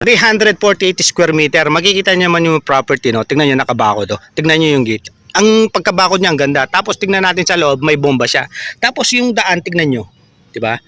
348 square meter. Makikita niyo man yung property, no? Tingnan niyo nakabako do. Tingnan niyo yung gate. Ang pagkabako niya ang ganda. Tapos tingnan natin sa loob, may bomba siya. Tapos yung daan, tingnan niyo, 'di ba?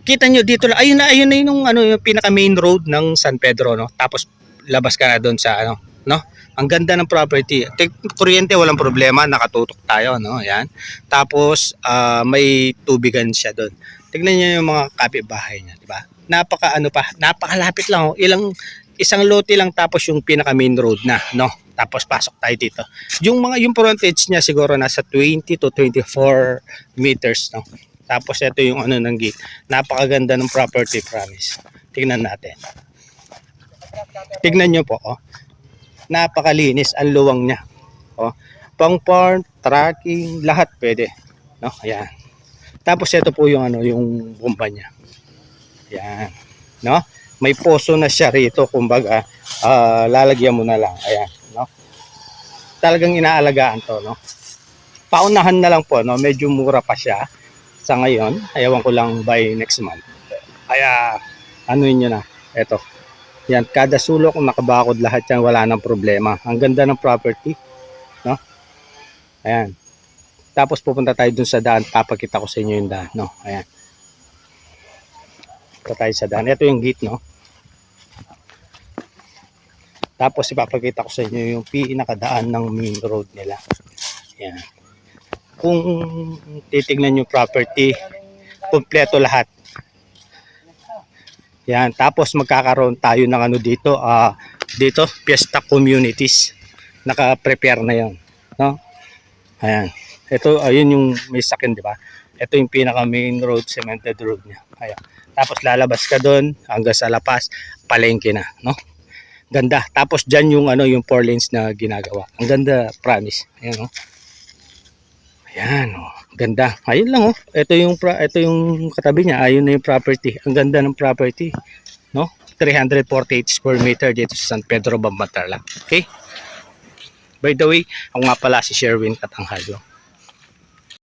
Kita niyo dito. Ayun na, ayun na yung ano, yung pinaka main road ng San Pedro, no? Tapos labas ka na doon sa ano, no? Ang ganda ng property. Kuryente walang problema, nakatutok tayo, no? Ayan. Tapos ah, may tubigan siya doon. Tingnan niyo yung mga kapitbahay niya, 'di ba? Napaka ano pa, napakalapit lang oh. Ilang isang lote lang tapos yung pinaka main road na, no? Tapos pasok tayo dito. Yung mga yung frontage niya siguro nasa 20 to 24 meters, no? Tapos ito yung ano ng gate. Napakaganda ng property, promise. Tingnan natin. Tignan nyo po, oh. Napakalinis ang luwang niya. Oh. Pang farm, tracking, lahat pwede. No? Ayan. Tapos ito po yung ano, yung bomba niya. Ayan. No? May poso na siya rito, kumbaga, ah, lalagyan mo na lang. Ayan, no? Talagang inaalagaan to, no? Paunahan na lang po, no? Medyo mura pa siya sa ngayon. Ayawan ko lang by next month. Kaya, ano yun na, eto. Yan, kada sulok nakabakod lahat yan, wala nang problema. Ang ganda ng property, no? Ayan. Tapos pupunta tayo dun sa daan, papakita ko sa inyo yung daan, no? Ayan. Punta tayo sa daan. Ito yung gate, no? Tapos ipapakita ko sa inyo yung pinakadaan ng main road nila. Ayan. Kung titignan yung property, kompleto lahat. Yan, tapos magkakaroon tayo ng ano dito, ah dito, Fiesta Communities. Naka-prepare na 'yon, no? Ayan. Ito ayun yung may sakin, di ba? Ito yung pinaka main road, cemented road niya. Ayan. Tapos lalabas ka doon hanggang sa lapas, palengke na, no? Ganda. Tapos diyan yung ano, yung four lanes na ginagawa. Ang ganda, promise. Ayan, oh. Ayan, oh. Ganda. Ayun lang, oh. Ito yung, ito yung katabi niya. Ayun na yung property. Ang ganda ng property. No? 348 square meter dito sa San Pedro, Bambatarlac. Okay? By the way, ako nga pala si Sherwin Katanghalo.